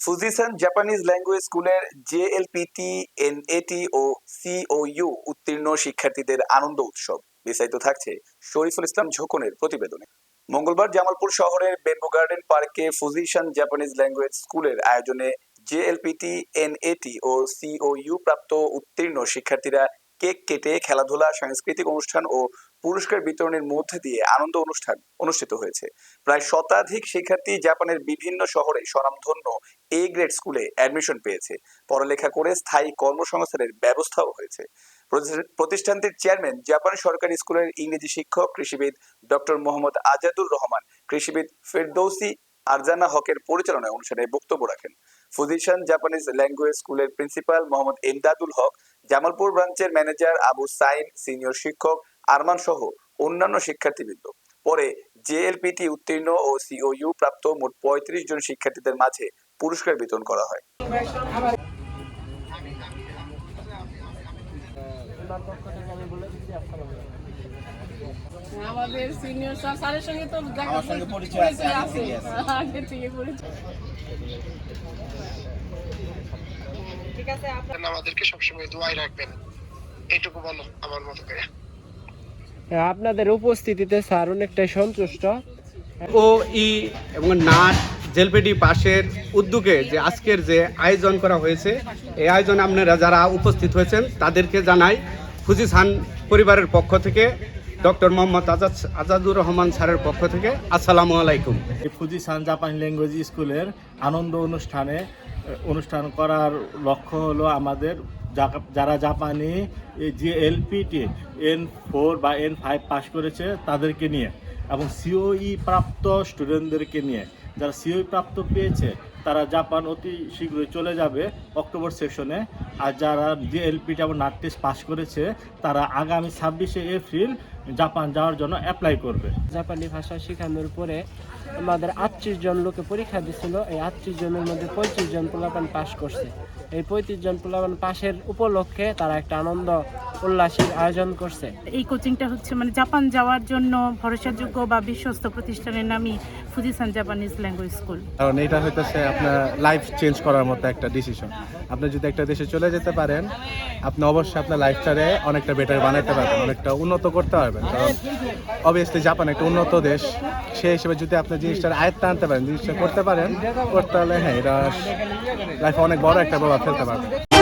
ফুজিসান Japanese language স্কুলের JLPT NAT ও সিওইউ উত্তীর্ণ শিক্ষার্থীদের আনন্দ উৎসব। বিস্তারিত থাকছে শরীফুল ইসলাম ঝোকনের প্রতিবেদনে। মঙ্গলবার জামালপুর শহরের বেম্বু গার্ডেন পার্কে ফুজিশন জাপানিজ ল্যাঙ্গুয়েজ স্কুলের আয়োজনে জেএলপিটি এনএটি ও সিওইউ প্রাপ্ত উত্তীর্ণ শিক্ষার্থীরা কেক কেটে খেলাধুলা, সাংস্কৃতিক অনুষ্ঠান ও পুরস্কার বিতরণের মধ্যে দিয়ে আনন্দ অনুষ্ঠান অনুষ্ঠিত হয়েছে। প্রায় শতাধিক শিক্ষার্থী জাপানের বিভিন্ন শহরে স্বনামধন্য এ গ্রেড স্কুলে অ্যাডমিশন পেয়েছে। পড়ালেখা করে স্থায়ী কর্মসংস্থানের ব্যবস্থাও হয়েছে। প্রতিষ্ঠান- প্রতিষ্ঠানটির চেয়ারম্যান জাপান সরকারি স্কুলের ইংরেজি শিক্ষক, কৃষিবিদ ডক্টর মোহাম্মদ আজাদুর রহমান, কৃষিবিদ ফেরদৌসি আরজানা হকের পরিচালনায় অনুষ্ঠানে বক্তব্য রাখেন। ফুজিশন জাপানিজ ল্যাঙ্গুয়েজ স্কুলের প্রিন্সিপাল মোহাম্মদ এমদাদুল হক, জামালপুর ব্রাঞ্চের ম্যানেজার আবু সাইন সিনিয়র শিক্ষক আরমান সহ অন্যান্য শিক্ষার্থীবৃন্দ। পরে জেএলপিটি উত্তীর্ণ ও সিওইউ প্রাপ্ত মোট পঁয়ত্রিশ জন শিক্ষার্থীদের মাঝে পুরস্কার বিতরণ করা হয়। আমাদের সিনিয়র স্যার স্যারের সঙ্গে তো দেখা পরিচয় আছে, আগে আছে। আমাদেরকে সবসময় দোয়াই রাখবেন। এইটুকু বলো আমার মতো করে। আপনাদের উপস্থিতিতে স্যার অনেকটাই সন্তুষ্ট। ও ই এবং নাট জেলপেটি পাশের উদ্যোগে যে আজকের যে আয়োজন করা হয়েছে, এই আয়োজনে আপনারা যারা উপস্থিত হয়েছেন, তাদেরকে জানাই ফুজিসান পরিবারের পক্ষ থেকে, ডক্টর মোহাম্মদ আজাদ, আজাদুর রহমান স্যারের পক্ষ থেকে। আসসালামু আলাইকুম। এই ফুজিসান জাপানি ল্যাঙ্গুয়েজ স্কুলের আনন্দ অনুষ্ঠানে অনুষ্ঠান করার লক্ষ্য হলো আমাদের যারা জাপানি যে এলপিটি এন ফোর বা এন ফাইভ পাস করেছে, তাদেরকে নিয়ে এবং সিওই প্রাপ্ত স্টুডেন্টদেরকে নিয়ে। যারা সিওই প্রাপ্ত পেয়েছে, তারা জাপান অতি শীঘ্রই চলে যাবে অক্টোবর সেশনে। আর যারা যে এলপিটি এবং নাট টেস্ট পাস করেছে, তারা আগামী ছাব্বিশে এপ্রিল জাপান যাওয়ার জন্য অ্যাপ্লাই করবে। জাপানি ভাষা শেখানোর পরে আমাদের আটত্রিশ জন লোকে পরীক্ষা দিছিল এই আটত্রিশ জনের মধ্যে পঁয়ত্রিশ জন পোলাপান পাশ করছে। এই পঁয়ত্রিশ জন পোলাপান পাশের উপলক্ষে তারা একটা আনন্দ উল্লাসের আয়োজন করছে। এই কোচিংটা হচ্ছে মানে জাপান যাওয়ার জন্য ভরসাযোগ্য বা বিশ্বস্ত প্রতিষ্ঠানের নামই ফুজিসান জাপানিজ ল্যাঙ্গুয়েজ স্কুল কারণ এটা হইতেছে আপনার লাইফ চেঞ্জ করার মতো একটা ডিসিশন আপনি যদি একটা দেশে চলে যেতে পারেন আপনি অবশ্যই আপনার লাইফটারে অনেকটা বেটার বানাতে পারবেন অনেকটা উন্নত করতে পারবেন। কারণ অবভিয়াসলি জাপান একটা উন্নত দেশ। সেই হিসেবে যদি আপনি জিনিসটার আয়ত্তে আনতে পারেন, জিনিসটা করতে পারেন, করতে হলে হ্যাঁ এটা লাইফে অনেক বড় একটা প্রভাব ফেলতে পারবেন